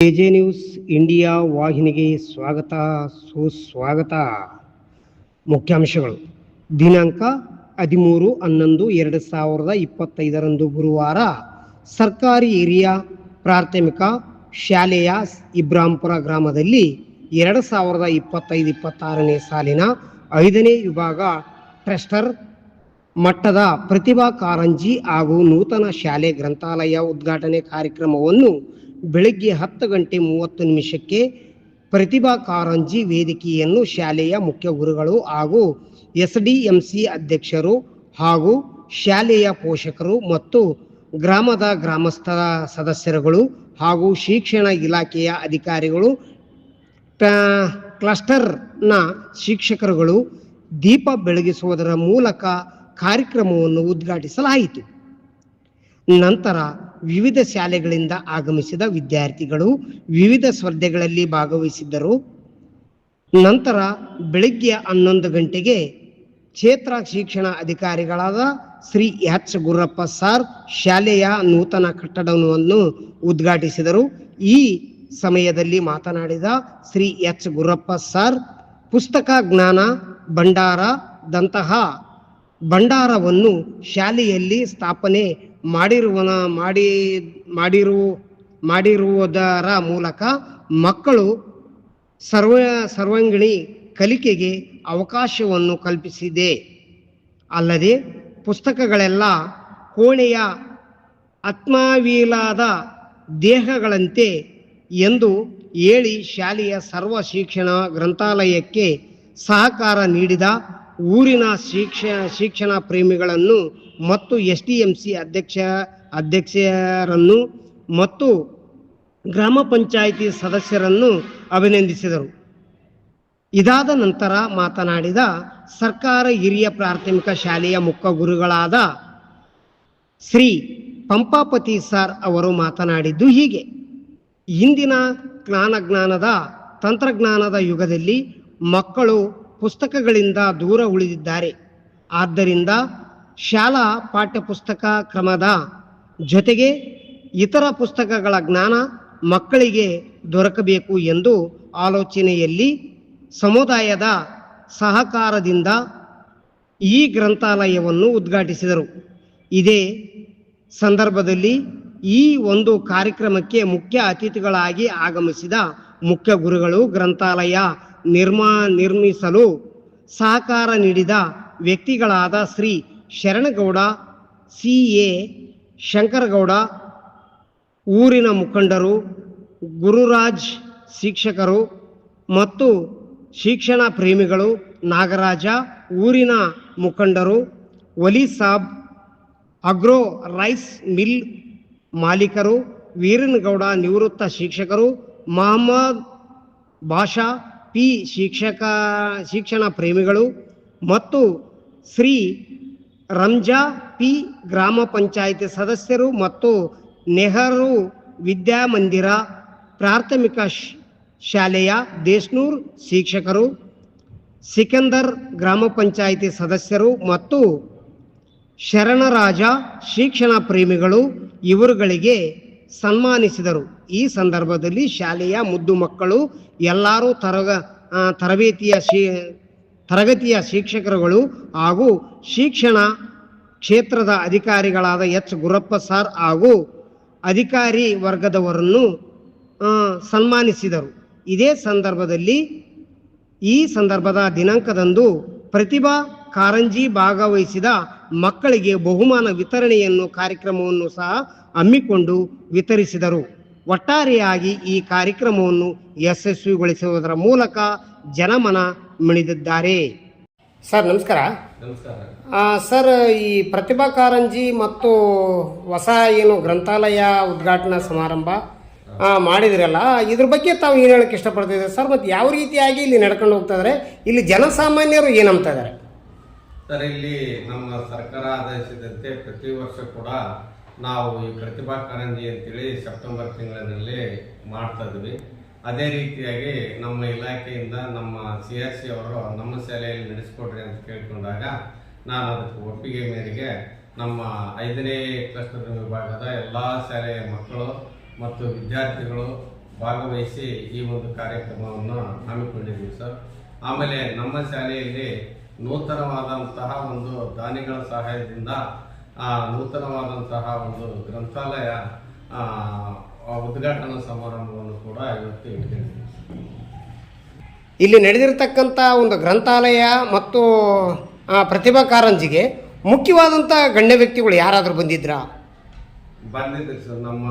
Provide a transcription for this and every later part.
AJ news India ವಾಹಿನಿಗೆ ಸ್ವಾಗತ, ಸುಸ್ವಾಗತ. ಮುಖ್ಯಾಂಶಗಳು. ದಿನಾಂಕ ಹದಿಮೂರು ಹನ್ನೊಂದು ಎರಡು ಸಾವಿರದ ಇಪ್ಪತ್ತೈದರಂದು ಗುರುವಾರ ಸರ್ಕಾರಿ ಹಿರಿಯ ಪ್ರಾಥಮಿಕ ಶಾಲೆಯ ಇಬ್ರಾಂಪುರ ಗ್ರಾಮದಲ್ಲಿ ಎರಡು ಸಾವಿರದ ಇಪ್ಪತ್ತೈದು ಇಪ್ಪತ್ತಾರನೇ ಸಾಲಿನ ಐದನೇ ವಿಭಾಗ ಟ್ರಸ್ಟರ್ ಮಟ್ಟದ ಪ್ರತಿಭಾ ಕಾರಂಜಿ ಹಾಗೂ ನೂತನ ಶಾಲೆ ಗ್ರಂಥಾಲಯ ಉದ್ಘಾಟನೆ ಕಾರ್ಯಕ್ರಮವನ್ನು ಬೆಳಗ್ಗೆ ಹತ್ತು ಗಂಟೆ ಮೂವತ್ತು ನಿಮಿಷಕ್ಕೆ ಪ್ರತಿಭಾ ಕಾರಂಜಿ ವೇದಿಕೆಯನ್ನು ಶಾಲೆಯ ಮುಖ್ಯ ಗುರುಗಳು ಹಾಗೂ ಎಸ್ ಡಿ ಎಂ ಸಿ ಅಧ್ಯಕ್ಷರು ಹಾಗೂ ಶಾಲೆಯ ಪೋಷಕರು ಮತ್ತು ಗ್ರಾಮದ ಗ್ರಾಮಸ್ಥ ಸದಸ್ಯರುಗಳು ಹಾಗೂ ಶಿಕ್ಷಣ ಇಲಾಖೆಯ ಅಧಿಕಾರಿಗಳು ಕ್ಲಸ್ಟರ್ನ ಶಿಕ್ಷಕರುಗಳು ದೀಪ ಬೆಳಗಿಸುವುದರ ಮೂಲಕ ಕಾರ್ಯಕ್ರಮವನ್ನು ಉದ್ಘಾಟಿಸಲಾಯಿತು. ನಂತರ ವಿವಿಧ ಶಾಲೆಗಳಿಂದ ಆಗಮಿಸಿದ ವಿದ್ಯಾರ್ಥಿಗಳು ವಿವಿಧ ಸ್ಪರ್ಧೆಗಳಲ್ಲಿ ಭಾಗವಹಿಸಿದ್ದರು. ನಂತರ ಬೆಳಗ್ಗೆ ಹನ್ನೊಂದು ಗಂಟೆಗೆ ಕ್ಷೇತ್ರ ಶಿಕ್ಷಣ ಅಧಿಕಾರಿಗಳಾದ ಶ್ರೀ ಎಚ್ ಗುರಪ್ಪ ಸಾರ್ ಶಾಲೆಯ ನೂತನ ಕಟ್ಟಡವನ್ನು ಉದ್ಘಾಟಿಸಿದರು. ಈ ಸಮಯದಲ್ಲಿ ಮಾತನಾಡಿದ ಶ್ರೀ ಎಚ್ ಗುರಪ್ಪ ಸರ್, ಪುಸ್ತಕ ಜ್ಞಾನ ಭಂಡಾರದಂತಹ ಭಂಡಾರವನ್ನು ಶಾಲೆಯಲ್ಲಿ ಸ್ಥಾಪನೆ ಮಾಡಿರುವನ ಮಾಡಿ, ಮಾಡಿರು, ಮಾಡಿರುವುದರ ಮೂಲಕ ಮಕ್ಕಳು ಸರ್ವ, ಸರ್ವಾಂಗಿಣಿ ಕಲಿಕೆಗೆ ಅವಕಾಶವನ್ನು ಕಲ್ಪಿಸಿದೆ. ಅಲ್ಲದೆ ಪುಸ್ತಕಗಳೆಲ್ಲ ಕೋಣೆಯ ಆತ್ಮವೀಲಾದ ದೇಹಗಳಂತೆ ಎಂದು ಹೇಳಿ ಶಾಲೆಯ ಸರ್ವ ಶಿಕ್ಷಣ ಗ್ರಂಥಾಲಯಕ್ಕೆ ಸಹಕಾರ ನೀಡಿದ ಊರಿನ ಶಿಕ್ಷ, ಶಿಕ್ಷಣ ಪ್ರೇಮಿಗಳನ್ನು ಮತ್ತು ಎಸ್ ಡಿ ಎಂ ಸಿ ಅಧ್ಯಕ್ಷ, ಅಧ್ಯಕ್ಷರನ್ನು ಮತ್ತು ಗ್ರಾಮ ಪಂಚಾಯಿತಿ ಸದಸ್ಯರನ್ನು ಅಭಿನಂದಿಸಿದರು. ಇದಾದ ನಂತರ ಮಾತನಾಡಿದ ಸರ್ಕಾರ ಹಿರಿಯ ಪ್ರಾಥಮಿಕ ಶಾಲೆಯ ಮುಖ್ಯ ಗುರುಗಳಾದ ಶ್ರೀ ಪಂಪಾಪತಿ ಸರ್ ಅವರು ಮಾತನಾಡಿದ್ದು ಹೀಗೆ, ಇಂದಿನ ಜ್ಞಾನಜ್ಞಾನದ, ತಂತ್ರಜ್ಞಾನದ ಯುಗದಲ್ಲಿ ಮಕ್ಕಳು ಪುಸ್ತಕಗಳಿಂದ ದೂರ ಉಳಿದಿದ್ದಾರೆ. ಆದ್ದರಿಂದ ಶಾಲಾ ಪಾಠ್ಯಪುಸ್ತಕ ಕ್ರಮದ ಜೊತೆಗೆ ಇತರ ಪುಸ್ತಕಗಳ ಜ್ಞಾನ ಮಕ್ಕಳಿಗೆ ದೊರಕಬೇಕು ಎಂದು ಆಲೋಚನೆಯಲ್ಲಿ ಸಮುದಾಯದ ಸಹಕಾರದಿಂದ ಈ ಗ್ರಂಥಾಲಯವನ್ನು ಉದ್ಘಾಟಿಸಿದರು. ಇದೇ ಸಂದರ್ಭದಲ್ಲಿ ಈ ಒಂದು ಕಾರ್ಯಕ್ರಮಕ್ಕೆ ಮುಖ್ಯ ಅತಿಥಿಗಳಾಗಿ ಆಗಮಿಸಿದ ಮುಖ್ಯ ಗುರುಗಳು ಗ್ರಂಥಾಲಯ ನಿರ್ಮಾ ನಿರ್ಮಿಸಲು ಸಹಕಾರ ನೀಡಿದ ವ್ಯಕ್ತಿಗಳಾದ ಶ್ರೀ ಶರಣಗೌಡ ಸಿ ಎ ಶಂಕರಗೌಡ, ಊರಿನ ಮುಖಂಡರು, ಗುರುರಾಜ್ ಶಿಕ್ಷಕರು ಮತ್ತು ಶಿಕ್ಷಣ ಪ್ರೇಮಿಗಳು, ನಾಗರಾಜ, ಊರಿನ ಮುಖಂಡರು ಸಾಬ್, ಅಗ್ರೋ ರೈಸ್ ಮಿಲ್ ಮಾಲೀಕರು, ವೀರನಗೌಡ ನಿವೃತ್ತ ಶಿಕ್ಷಕರು, ಮಹಮ್ಮದ್ ಭಾಷಾ ಪಿ ಶಿಕ್ಷಕ, ಶಿಕ್ಷಣ ಪ್ರೇಮಿಗಳು ಮತ್ತು ಶ್ರೀ ರಂಜಾ ಪಿ ಗ್ರಾಮ ಪಂಚಾಯಿತಿ ಸದಸ್ಯರು ಮತ್ತು ನೆಹರು ವಿದ್ಯಾಮಂದಿರ ಪ್ರಾಥಮಿಕ ಶಾಲೆಯ ದೇಶ್ನೂರ್ ಶಿಕ್ಷಕರು, ಸಿಕಂದರ್ ಗ್ರಾಮ ಪಂಚಾಯಿತಿ ಸದಸ್ಯರು ಮತ್ತು ಶರಣರಾಜ ಶಿಕ್ಷಣ ಪ್ರೇಮಿಗಳು, ಇವರುಗಳಿಗೆ ಸನ್ಮಾನಿಸಿದರು. ಈ ಸಂದರ್ಭದಲ್ಲಿ ಶಾಲೆಯ ಮುದ್ದು ಮಕ್ಕಳು, ಎಲ್ಲರೂ ತರಗ ತರಬೇತಿಯ ಶಿ, ತರಗತಿಯ ಶಿಕ್ಷಕರುಗಳು ಹಾಗೂ ಶಿಕ್ಷಣ ಕ್ಷೇತ್ರದ ಅಧಿಕಾರಿಗಳಾದ ಎಚ್. ಗುರಪ್ಪ ಸರ್ ಹಾಗೂ ಅಧಿಕಾರಿ ವರ್ಗದವರನ್ನು ಸನ್ಮಾನಿಸಿದರು. ಇದೇ ಸಂದರ್ಭದಲ್ಲಿ, ಈ ಸಂದರ್ಭದ ದಿನಾಂಕದಂದು ಪ್ರತಿಭಾ ಕಾರಂಜಿ ಭಾಗವಹಿಸಿದ ಮಕ್ಕಳಿಗೆ ಬಹುಮಾನ ವಿತರಣೆಯನ್ನು ಕಾರ್ಯಕ್ರಮವನ್ನು ಸಹ ಹಮ್ಮಿಕೊಂಡು ವಿತರಿಸಿದರು. ಒಟ್ಟಾರೆಯಾಗಿ ಈ ಕಾರ್ಯಕ್ರಮವನ್ನು ಯಶಸ್ವಿಗೊಳಿಸುವುದರ ಮೂಲಕ ಜನಮನ ಮಿಣಿದಿದ್ದಾರೆ ಸರ್ ನಮಸ್ಕಾರ. ನಮಸ್ಕಾರ. ಆ, ಸರ್ ಈ ಪ್ರತಿಭಾ ಕಾರಂಜಿ ಮತ್ತು ಹೊಸ ಏನು ಗ್ರಂಥಾಲಯ ಉದ್ಘಾಟನಾ ಸಮಾರಂಭ ಮಾಡಿದ್ರಲ್ಲ ಮಾಡಿದಿರಲ್ಲ ಇದ್ರ ಬಗ್ಗೆ ತಾವು ಏನು ಹೇಳಕ್ಕೆ ಇಷ್ಟಪಡ್ತಿದ್ದೀರಿ ಸರ್ ಮತ್ತು ಯಾವ ರೀತಿಯಾಗಿ ಇಲ್ಲಿ ನಡ್ಕೊಂಡು ಹೋಗ್ತಾ ಇದ್ದಾರೆ ಇಲ್ಲಿ ಜನಸಾಮಾನ್ಯರು ಏನಂತ ಇದ್ದಾರೆ ಸರ್ ಇಲ್ಲಿ ನಮ್ಮ ಸರ್ಕಾರ ಆದೇಶದಂತೆ ಪ್ರತಿ ವರ್ಷ ಕೂಡ ನಾವು ಈ ಪ್ರತಿಭಾ ಕಾರಂಜಿ ಅಂತೇಳಿ ಸೆಪ್ಟೆಂಬರ್ ತಿಂಗಳಿನಲ್ಲಿ ಮಾಡ್ತಾ ಇದ್ವಿ. ಅದೇ ರೀತಿಯಾಗಿ ನಮ್ಮ ಇಲಾಖೆಯಿಂದ ನಮ್ಮ ಸಿ ಆರ್ ಸಿ ಅವರು ನಮ್ಮ ಶಾಲೆಯಲ್ಲಿ ನಡೆಸ್ಕೊಡ್ರಿ ಅಂತ ಕೇಳಿಕೊಂಡಾಗ ನಾನು ಅದಕ್ಕೆ ಒಪ್ಪಿಗೆ ಮೇರೆಗೆ ನಮ್ಮ ಐದನೇ ಕ್ಲಸ್ಟರ್ ವಿಭಾಗದ ಎಲ್ಲ ಶಾಲೆಯ ಮಕ್ಕಳು ಮತ್ತು ವಿದ್ಯಾರ್ಥಿಗಳು ಭಾಗವಹಿಸಿ ಈ ಒಂದು ಕಾರ್ಯಕ್ರಮವನ್ನು ಹಮ್ಮಿಕೊಂಡಿದ್ದೀವಿ ಸರ್. ಆಮೇಲೆ ನಮ್ಮ ಶಾಲೆಯಲ್ಲಿ ನೂತನವಾದಂತಹ ಒಂದು ದಾನಿಗಳ ಸಹಾಯದಿಂದ ಆ ನೂತನವಾದಂತಹ ಒಂದು ಗ್ರಂಥಾಲಯ ಉದ್ಘಾಟನಾ ಸಮಾರಂಭವನ್ನು ಕೂಡ ಇವತ್ತು ಇಟ್ಕೊಂಡಿದ್ದೀವಿ. ಇಲ್ಲಿ ನಡೆದಿರತಕ್ಕಂಥ ಒಂದು ಗ್ರಂಥಾಲಯ ಮತ್ತು ಪ್ರತಿಭಾ ಕಾರಂಜಿಗೆ ಮುಖ್ಯವಾದಂಥ ಗಣ್ಯ ವ್ಯಕ್ತಿಗಳು ಯಾರಾದರೂ ಬಂದಿದ್ರಾ? ಬಂದಿದ್ರು ಸರ್. ನಮ್ಮ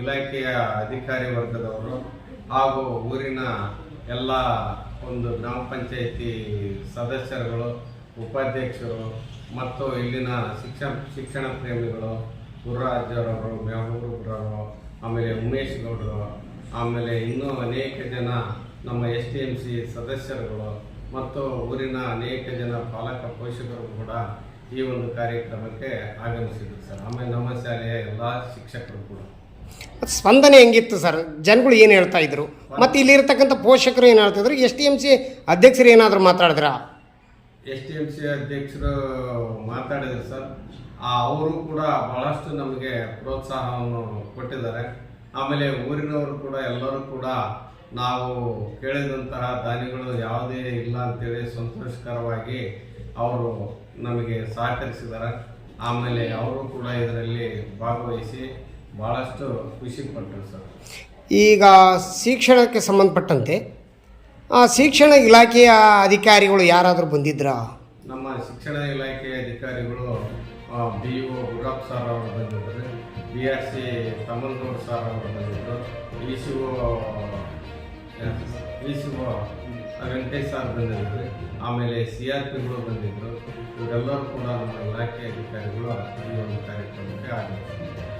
ಇಲಾಖೆಯ ಅಧಿಕಾರಿ ವರ್ಗದವರು ಹಾಗೂ ಊರಿನ ಎಲ್ಲ ಒಂದು ಗ್ರಾಮ ಪಂಚಾಯಿತಿ ಸದಸ್ಯರುಗಳು ಉಪಾಧ್ಯಕ್ಷರು ಮತ್ತು ಇಲ್ಲಿನ ಶಿಕ್ಷಣ ಶಿಕ್ಷಣ ಪ್ರೇಮಿಗಳು ಗುರುರಾಜರವರು ಮೆಹಬೂಬ್ರವರು ಆಮೇಲೆ ಉಮೇಶ್ ಗೌಡರು, ಆಮೇಲೆ ಇನ್ನೂ ಅನೇಕ ಜನ ನಮ್ಮ ಎಸ್ ಟಿ ಎಂ ಸಿ ಸದಸ್ಯರುಗಳು ಮತ್ತು ಊರಿನ ಅನೇಕ ಜನ ಪಾಲಕ ಪೋಷಕರು ಕೂಡ ಈ ಒಂದು ಕಾರ್ಯಕ್ರಮಕ್ಕೆ ಆಗಮಿಸಿದ್ರು ಸರ್. ಆಮೇಲೆ ನಮ್ಮ ಶಾಲೆಯ ಎಲ್ಲ ಶಿಕ್ಷಕರು ಕೂಡ. ಸ್ಪಂದನೆ ಹೆಂಗಿತ್ತು ಸರ್? ಜನಗಳು ಏನು ಹೇಳ್ತಾ ಇದ್ರು? ಮತ್ತು ಇಲ್ಲಿರ್ತಕ್ಕಂಥ ಪೋಷಕರು ಏನು ಹೇಳ್ತಿದ್ರು ಎಸ್ ಟಿ ಎಂ ಸಿ ಅಧ್ಯಕ್ಷರು ಏನಾದರೂ ಮಾತಾಡಿದ್ರಾ? ಎಸ್ ಟಿ ಎಂ ಸಿ ಅಧ್ಯಕ್ಷರು ಮಾತಾಡಿದರು ಸರ್. ಅವರು ಕೂಡ ಬಹಳಷ್ಟು ನಮಗೆ ಪ್ರೋತ್ಸಾಹವನ್ನು ಕೊಟ್ಟಿದ್ದಾರೆ. ಆಮೇಲೆ ಊರಿನವರು ಕೂಡ, ಎಲ್ಲರೂ ಕೂಡ ನಾವು ಕೇಳಿದಂತಹ ದಾನಿಗಳು ಯಾವುದೇ ಇಲ್ಲ ಅಂತೇಳಿ ಸಂತೋಷಕರವಾಗಿ ಅವರು ನಮಗೆ ಸಹಕರಿಸಿದ್ದಾರೆ. ಆಮೇಲೆ ಅವರು ಕೂಡ ಇದರಲ್ಲಿ ಭಾಗವಹಿಸಿ ಭಾಳಷ್ಟು ಖುಷಿ ಪಟ್ಟರು ಸರ್. ಈಗ ಶಿಕ್ಷಣಕ್ಕೆ ಸಂಬಂಧಪಟ್ಟಂತೆ ಶಿಕ್ಷಣ ಇಲಾಖೆಯ ಅಧಿಕಾರಿಗಳು ಯಾರಾದರೂ ಬಂದಿದ್ರಾ? ನಮ್ಮ ಶಿಕ್ಷಣ ಇಲಾಖೆಯ ಅಧಿಕಾರಿಗಳು ಬಿ ಒ ಗುರಪ್ ಸರ್ ಅವರು ಬಂದಿದ್ದರು B R C Tammanagouda sir ಅವರು ಬಂದಿದ್ದರು E C O E C O Venkatesh sir ಬಂದಿದ್ದಾರೆ ಆಮೇಲೆ ಸಿ ಆರ್ ಪಿಗಳು ಬಂದಿದ್ದರು ಇವರೆಲ್ಲರೂ ಕೂಡ ನಮ್ಮ ಇಲಾಖೆ ಅಧಿಕಾರಿಗಳು ಈ ಒಂದು ಕಾರ್ಯಕ್ರಮಕ್ಕೆ ಆಗಮಿಸಿದರು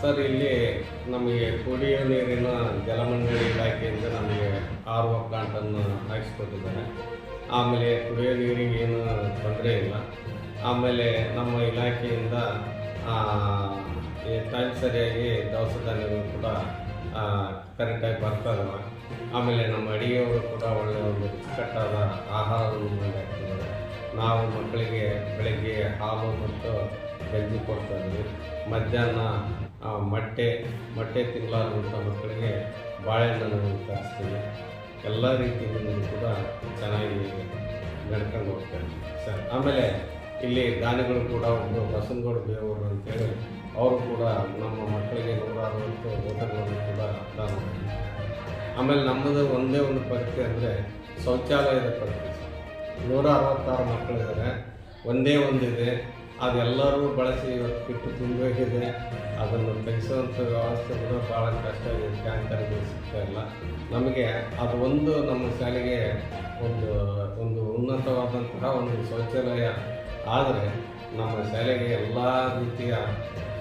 ಸರ್, ಇಲ್ಲಿ ನಮಗೆ ಕುಡಿಯುವ ನೀರಿನ ಜಲಮಂಡಳಿ ಇಲಾಖೆಯಿಂದ ನಮಗೆ ಆರ್ ಒ ಪ್ಲಾಂಟನ್ನು ಹಾಕಿಸ್ಕೊಟ್ಟಿದ್ದಾರೆ. ಆಮೇಲೆ ಕುಡಿಯೋ ನೀರಿಗೆ ಏನು ತೊಂದರೆ ಇಲ್ಲ. ಆಮೇಲೆ ನಮ್ಮ ಇಲಾಖೆಯಿಂದ ಟೈಮ್ ಸರಿಯಾಗಿ ದವಸ ಧಾನ್ಯಗಳು ಕೂಡ ಕರೆಕ್ಟಾಗಿ ಬರ್ತಾ ಇದ್ದಾವೆ ಆಮೇಲೆ ನಮ್ಮ ಅಡಿಗೆಯವರು ಕೂಡ ಒಳ್ಳೆಯ ಒಂದು ಕಟ್ಟಾದ ಆಹಾರವನ್ನು ಮಾಡಿ ಹಾಕ್ತಿದ್ದಾರೆ ನಾವು ಮಕ್ಕಳಿಗೆ ಬೆಳಗ್ಗೆ ಹಾಲು ಮತ್ತು ಗಂಜಿ ಕೊಡ್ತಾ ಇದ್ವಿ. ಮಧ್ಯಾಹ್ನ ಮೊಟ್ಟೆ ಮೊಟ್ಟೆ ತಿನ್ನಲಾರ್ದಂಥ ಮಕ್ಕಳಿಗೆ ಬಾಳೆಹಣ್ಣನ್ನು ತರಿಸ್ತೀವಿ. ಎಲ್ಲ ರೀತಿಯಿಂದ ಕೂಡ ಚೆನ್ನಾಗಿ ನಡ್ಕೊಂಡು ಹೋಗ್ತಾರೆ ಸರ್, ಆಮೇಲೆ ಇಲ್ಲಿ ದಾನಿಗಳು ಕೂಡ ಒಂದು ಬಸನಗೌಡ ದೇವರು ಅಂತೇಳಿ, ಅವರು ಕೂಡ ನಮ್ಮ ಮಕ್ಕಳಿಗೆ ನೂರಾರುವಂಥ ಓಟಗಳನ್ನು ಕೂಡ ದಾನ ಆಮೇಲೆ ನಮ್ಮದು ಒಂದೇ ಒಂದು ಪರಿಸ್ಥಿತಿ ಅಂದರೆ ಶೌಚಾಲಯದ ಪರಿಸ್ಥಿತಿ ನೂರ ಅರವತ್ತಾರು ಮಕ್ಕಳಿದ್ದಾರೆ. ಒಂದೇ ಒಂದಿದೆ. ಅದೆಲ್ಲರೂ ಬಳಸಿ ಇವತ್ತು ಬಿಟ್ಟು ತುಂಬೋಗಿದೆ ಅದನ್ನು ತೆಗೆಸುವಂಥ ವ್ಯವಸ್ಥೆ ಕೂಡ ಭಾಳ ಕಷ್ಟ ಇದೆ ಟ್ಯಾಂಕರ್ಗೆ ಸಿಗ್ತಾ ಇಲ್ಲ. ನಮಗೆ ಅದು ಒಂದು ನಮ್ಮ ಶಾಲೆಗೆ ಒಂದು ಒಂದು ಉನ್ನತವಾದಂತಹ ಒಂದು ಶೌಚಾಲಯ ಆದರೆ ನಮ್ಮ ಶಾಲೆಗೆ ಎಲ್ಲ ರೀತಿಯ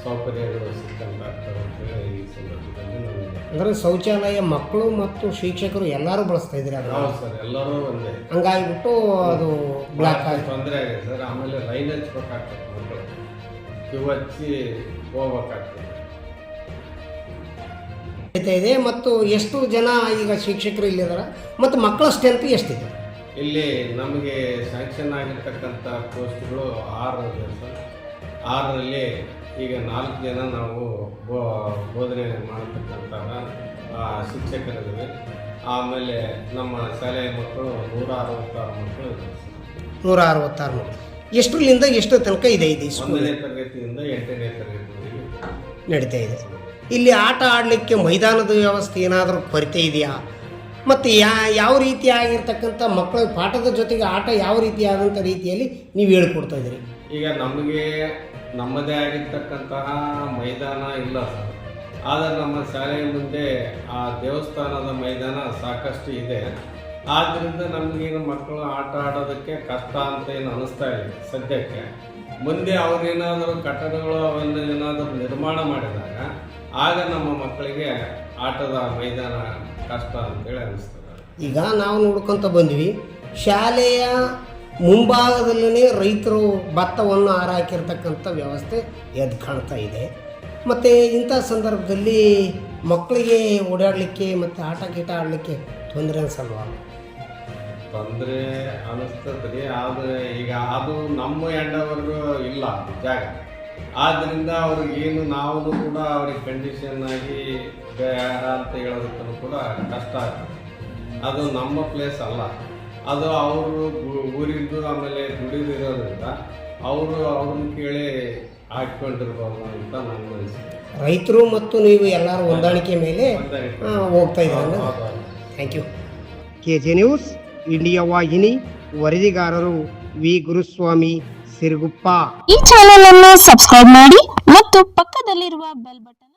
ಸೌಕರ್ಯಗಳು ಸಿಕ್ಕಂತಾಗ್ತವೆ ಅಂತೇಳಿ ಈ ಸಂದರ್ಭದಲ್ಲಿ ನಮಗೆ ಅಂದರೆ ಶೌಚಾಲಯ ಮಕ್ಕಳು ಮತ್ತು ಶಿಕ್ಷಕರು ಎಲ್ಲರೂ ಬಳಸ್ತಾ ಇದ್ದಾರೆ? ಹೌದು ಸರ್ ಎಲ್ಲರೂ ಒಂದೇ. ಹಂಗಾಗಿಬಿಟ್ಟು ಅದು ಬ್ಲಾಕ್ ಆಗಿ ತೊಂದರೆ ಆಗಿದೆ ಸರ್ ಆಮೇಲೆ ಲೈನ್ ಹಚ್ಬೇಕಾಗ್ತದೆ ಮಕ್ಕಳು. ಕ್ಯೂ ಹಚ್ಚಿ ಹೋಗ್ಬೇಕಾಗ್ತದೆ. ಇದೆ ಮತ್ತು ಎಷ್ಟು ಜನ ಈಗ ಶಿಕ್ಷಕರು ಇಲ್ಲಿದ್ದಾರೆ ಮತ್ತು ಮಕ್ಕಳ ಸ್ಟ್ರೆಂತ್ ಎಷ್ಟಿದೆ? ಇಲ್ಲಿ ನಮಗೆ ಸ್ಯಾಂಕ್ಷನ್ ಆಗಿರ್ತಕ್ಕಂಥ ಪೋಸ್ಟ್ಗಳು ಆರು ಇದೆ ಸರ್ ಆರರಲ್ಲಿ ಈಗ ನಾಲ್ಕು ಜನ ನಾವು ಬೋ ಬೋಧನೆ ಮಾಡತಕ್ಕಂತಹ ಆ, ಶಿಕ್ಷಕರಿದ್ದೀವಿ. ಆಮೇಲೆ ನಮ್ಮ ಶಾಲೆಯ ಮಕ್ಕಳು ನೂರ ಅರವತ್ತಾರು ಮಕ್ಕಳು. ನೂರ ಅರವತ್ತಾರು ಮಕ್ಕಳು. ಎಷ್ಟರಿಂದ ಎಷ್ಟು ತನಕ ಇದೆ ಇದೆ ಒಂದನೇ ತರಗತಿಯಿಂದ ಎಂಟನೇ ತರಗತಿವರೆಗೆ. ನಡೀತಾ ಇದೆ. ಇಲ್ಲಿ ಆಟ ಆಡಲಿಕ್ಕೆ ಮೈದಾನದ ವ್ಯವಸ್ಥೆ ಏನಾದರೂ ಕೊರತೆ ಇದೆಯಾ? ಮತ್ತು ಯಾ ಯಾವ ರೀತಿಯಾಗಿರ್ತಕ್ಕಂಥ ಮಕ್ಕಳ ಪಾಠದ ಜೊತೆಗೆ ಆಟ ಯಾವ ರೀತಿಯಾದಂಥ ರೀತಿಯಲ್ಲಿ ನೀವು ಹೇಳ್ಕೊಡ್ತಾ ಇದ್ದೀರಿ? ಈಗ ನಮಗೆ ನಮ್ಮದೇ ಆಗಿರ್ತಕ್ಕಂತಹ ಮೈದಾನ ಇಲ್ಲ. ಆದರೆ ನಮ್ಮ ಶಾಲೆಯ ಮುಂದೆ ಆ ದೇವಸ್ಥಾನದ ಮೈದಾನ ಸಾಕಷ್ಟು ಇದೆ. ಆದ್ದರಿಂದ ನಮಗೇನು ಮಕ್ಕಳು ಆಟ ಆಡೋದಕ್ಕೆ ಕಷ್ಟ ಅಂತ ಏನು ಅನಿಸ್ತಾ ಇದೆ ಸದ್ಯಕ್ಕೆ. ಮುಂದೆ ಅವರೇನಾದರೂ ಕಟ್ಟಡಗಳು ಅವನ್ನು ಏನಾದರೂ ನಿರ್ಮಾಣ ಮಾಡಿದಾಗ, ಆಗ ನಮ್ಮ ಮಕ್ಕಳಿಗೆ ಆಟದ ಮೈದಾನ ಕಷ್ಟ ಅಂತೇಳಿ ಅನಿಸ್ತದೆ. ಈಗ ನಾವು ನೋಡ್ಕೊತ ಬಂದ್ವಿ ಶಾಲೆಯ ಮುಂಭಾಗದಲ್ಲೇ ರೈತರು ಭತ್ತವನ್ನು ಹಾರಾಕಿರ್ತಕ್ಕಂಥ ವ್ಯವಸ್ಥೆ ಎದ್ದು ಕಾಣ್ತಾ ಇದೆ. ಮತ್ತು ಇಂಥ ಸಂದರ್ಭದಲ್ಲಿ ಮಕ್ಕಳಿಗೆ ಓಡಾಡಲಿಕ್ಕೆ ಮತ್ತು ಆಟ ಗೀಟ ಆಡಲಿಕ್ಕೆ ತೊಂದರೆ ಅನ್ಸಲ್ವ? ತೊಂದರೆ ಅನಿಸ್ತದ್ರಿ ಆದರೆ ಈಗ ಅದು ನಮ್ಮ ಎಂಡವರೆಗೂ ಇಲ್ಲ ಜಾಗ. ಆದ್ದರಿಂದ ಅವ್ರಿಗೇನು ನಾವು ಕೂಡ ಅವ್ರಿಗೆ ಕಂಡೀಷನ್ ಆಗಿ ಬೇಡ ಅಂತ ಹೇಳೋದಕ್ಕೂ ಕೂಡ ಕಷ್ಟ ಆಗ್ತದೆ. ಅದು ನಮ್ಮ ಪ್ಲೇಸ್ ಅಲ್ಲ. ಅದು ಅವರು ಊರಿದ್ದು ಆಮೇಲೆ ದುಡಿದಿರೋದ್ರಿಂದ ಅವರು ಅವ್ರನ್ನ ಕೇಳಿ ಹಾಕ್ಕೊಂಡಿರ್ಬೋದು ಅಂತ ನಾನು ಅನಿಸಿಕೆ ರೈತರು ಮತ್ತು ನೀವು ಎಲ್ಲರೂ ಹೊಂದಾಣಿಕೆ ಮೇಲೆ ಹೋಗ್ತಾ ಇದ್ದಾರೆ? Thank you K J news India ವಾಹಿನಿ ವರದಿಗಾರರು ವಿ. ಗುರುಸ್ವಾಮಿ. ಸಿರುಗುಪ್ಪ. ಈ ಚಾನೆಲ್ ಅನ್ನು ಸಬ್ಸ್ಕ್ರೈಬ್ ಮಾಡಿ ಮತ್ತು ಪಕ್ಕದಲ್ಲಿರುವ ಬೆಲ್ ಬಟನ್